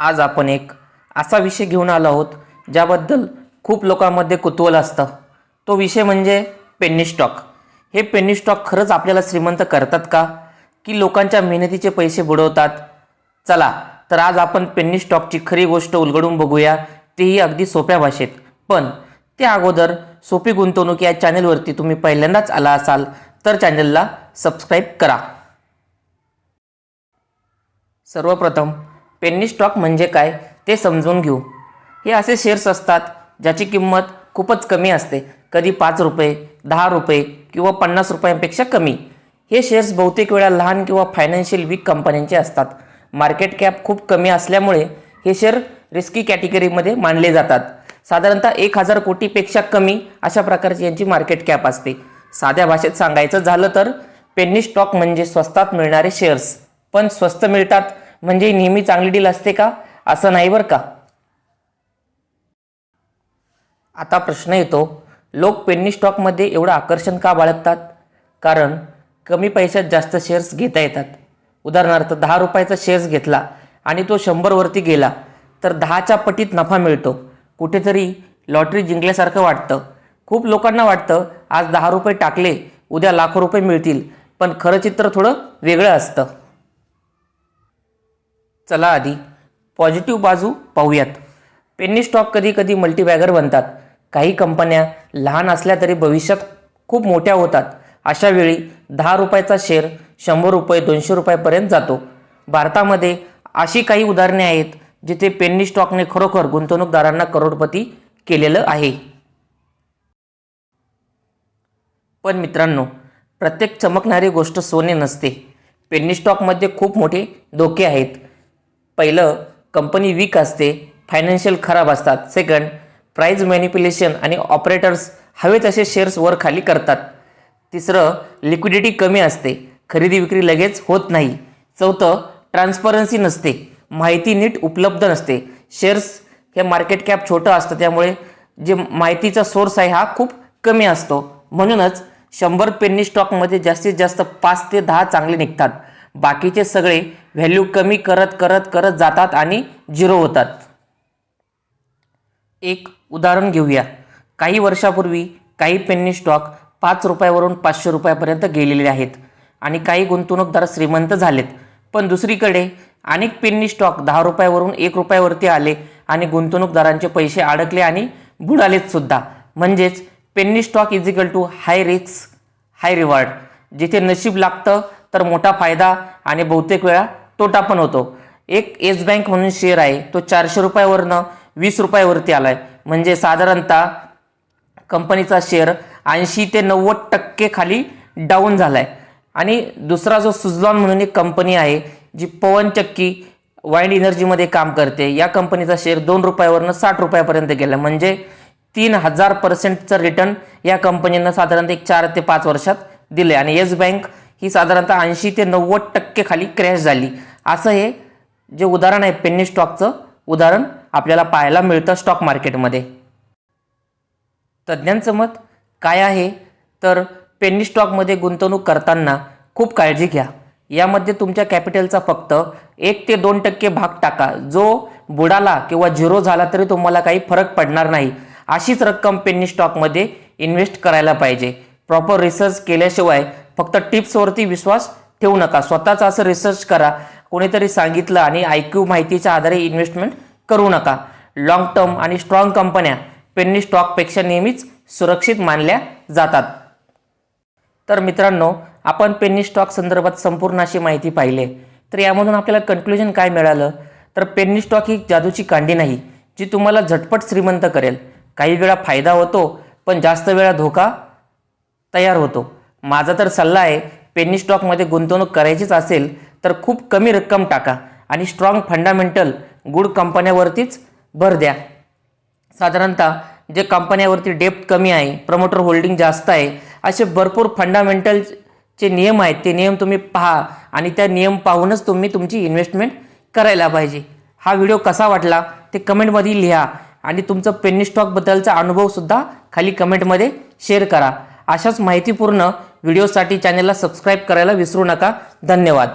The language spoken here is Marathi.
आज आपण एक असा विषय घेऊन आलो आहोत ज्याबद्दल खूप लोकांमध्ये कुतूहल असतं. तो विषय म्हणजे पेन्नी स्टॉक. हे पेन्नी स्टॉक खरंच आपल्याला श्रीमंत करतात का? की लोकांच्या मेहनतीचे पैसे बुडवतात? चला तर आज आपण पेन्नी स्टॉकची खरी गोष्ट उलगडून बघूया. तेही अगदी सोप्या भाषेत. पण त्या अगोदर सोपी गुंतवणूक या चॅनलवरती तुम्ही पहिल्यांदाच आला असाल तर चॅनलला सबस्क्राईब करा. सर्वप्रथम पेन्नी स्टॉक म्हणजे काय ते समजून घेऊ. हे असे शेअर्स असतात ज्याची किंमत खूपच कमी असते. कधी पाच रुपये दहा रुपये किंवा पन्नास रुपयांपेक्षा कमी. हे शेअर्स बहुतेक वेळा लहान किंवा फायनान्शियल वीक कंपन्यांचे असतात. मार्केट कॅप खूप कमी असल्यामुळे हे शेअर रिस्की कॅटेगरीमध्ये मानले जातात. साधारणतः एक हजार कोटीपेक्षा कमी अशा प्रकारची यांची मार्केट कॅप असते. साध्या भाषेत सांगायचं झालं तर पेन्नी स्टॉक म्हणजे स्वस्तात मिळणारे शेअर्स पण स्वस्त मिळतात म्हणजे नेहमी चांगली डील असते का? असं नाही बरं का? आता प्रश्न येतो लोक पेन्नी स्टॉकमध्ये एवढं आकर्षण का बाळगतात? कारण कमी पैशात जास्त शेअर्स घेता येतात. उदाहरणार्थ दहा रुपयाचा शेअर्स घेतला आणि तो शंभरवरती गेला तर दहाच्या पटीत नफा मिळतो. कुठेतरी लॉटरी जिंकल्यासारखं वाटतं. खूप लोकांना वाटतं आज दहा रुपये टाकले उद्या लाखो रुपये मिळतील पण खरं चित्र थोडं वेगळं असतं. चला आधी. पॉझिटिव्ह बाजू पाहूयात. पेनी स्टॉक कधी कधी मल्टीबॅगर बनतात. काही कंपन्या लहान असल्या तरी भविष्यात खूप मोठ्या होतात. अशा वेळी दहा रुपयाचा शेअर शंभर रुपये दोनशे रुपयापर्यंत जातो. भारतामध्ये अशी काही उदाहरणे आहेत जिथे पेन्नी स्टॉकने खरोखर गुंतवणूकदारांना करोडपती केलेलं आहे. पण मित्रांनो प्रत्येक चमकणारी गोष्ट सोने नसते. पेन्नी स्टॉकमध्ये खूप मोठे धोके आहेत. पहिलं कंपनी वीक असते फायनान्शियल खराब असतात. सेकंड प्राईज मॅनिप्युलेशन आणि ऑपरेटर्स हवे तसे शेअर्स वर खाली करतात. तिसरं लिक्विडिटी कमी असते. खरेदी विक्री लगेच होत नाही. चौथं ट्रान्सपरन्सी नसते. माहिती नीट उपलब्ध नसते. शेअर्स हे मार्केट कॅप छोटं असतं. त्यामुळे जे माहितीचा सोर्स आहे हा खूप कमी असतो. म्हणूनच शंभर पेन्नी स्टॉकमध्ये जास्तीत जास्त पाच ते दहा चांगले निघतात. बाकीचे सगळे व्हॅल्यू कमी करत करत करत जातात आणि झिरो होतात. एक उदाहरण घेऊया. काही वर्षापूर्वी काही पेन्नी स्टॉक पाच रुपयावरून पाचशे रुपयापर्यंत गेलेले आहेत आणि काही गुंतवणूकदार श्रीमंत झालेत. पण दुसरीकडे अनेक पेन्नी स्टॉक दहा रुपयावरून एक रुपयावरती आले आणि गुंतवणूकदारांचे पैसे अडकले आणि बुडालेत सुद्धा. म्हणजेच penny stock is equal to high रिक्स हाय रिवॉर्ड जिथे नशीब लागतं तर मोठा फायदा आणि बहुतेक वेळा तोटा पण होतो. एक येस बँक म्हणून शेअर आहे तो चारशे रुपयावरनं वीस रुपयावरती आला आहे म्हणजे साधारणतः कंपनीचा शेअर ऐंशी ते नव्वद टक्के खाली डाऊन झाला आहे आणि दुसरा जो सुझलॉन म्हणून एक कंपनी आहे जी पवनचक्की वाईंड एनर्जीमध्ये काम करते या कंपनीचा शेअर दोन रुपयावरनं साठ रुपयापर्यंत गेला. म्हणजे तीन हजार पर्सेंटचं रिटर्न या कंपनीनं साधारणतः एक चार ते पाच वर्षात दिले आणि येस बँक ही साधारणतः ऐंशी ते नव्वद टक्के खाली क्रॅश झाली. असं हे जे उदाहरण आहे पेन्नी स्टॉकचं उदाहरण आपल्याला पाहायला मिळतं स्टॉक मार्केटमध्ये. तज्ज्ञांचं मत काय आहे? तर पेन्नी स्टॉकमध्ये गुंतवणूक करताना खूप काळजी घ्या. यामध्ये तुमच्या कॅपिटलचा फक्त एक ते दोन टक्के भाग टाका. जो बुडाला किंवा झिरो झाला तरी तुम्हाला काही फरक पडणार नाही. अशीच रक्कम पेन्नी स्टॉकमध्ये इन्व्हेस्ट करायला पाहिजे. प्रॉपर रिसर्च केल्याशिवाय फक्त टिप्सवरती विश्वास ठेवू नका. स्वतःचा असं रिसर्च करा कोणीतरी सांगितलं आणि आयक्यू माहितीच्या आधारे इन्व्हेस्टमेंट करू नका. लॉंग टर्म आणि स्ट्रॉंग कंपन्या पेन्नी स्टॉकपेक्षा नेहमीच सुरक्षित मानल्या जातात. तर मित्रांनो आपण पेन्नी स्टॉक संदर्भात संपूर्ण अशी माहिती पाहिली. तर यामधून आपल्याला कन्क्लुजन काय मिळालं? तर पेन्नी स्टॉक ही जादूची कांडी नाही जी तुम्हाला झटपट श्रीमंत करेल. काही वेळा फायदा होतो पण जास्त वेळा धोका तयार होतो. माझा तर सल्ला आहे पेन्नी स्टॉकमध्ये गुंतवणूक करायचीच असेल तर खूप कमी रक्कम टाका आणि स्ट्रॉंग फंडामेंटल गुड कंपन्यावरतीच भर द्या. साधारणतः जे कंपन्यावरती डेप्ट कमी आहे प्रमोटर होल्डिंग जास्त आहे असे भरपूर फंडामेंटलचे नियम आहेत ते नियम तुम्ही पहा आणि त्या नियम पाहूनच तुम्ही तुमची इन्व्हेस्टमेंट करायला पाहिजे. हा व्हिडिओ कसा वाटला ते कमेंटमध्ये लिहा आणि तुमचं पेन्नी स्टॉकबद्दलचा अनुभवसुद्धा खाली कमेंटमध्ये शेअर करा. अशाच माहितीपूर्ण व्हिडिओसाठी चॅनलला सबस्क्राईब करायला विसरू नका. धन्यवाद.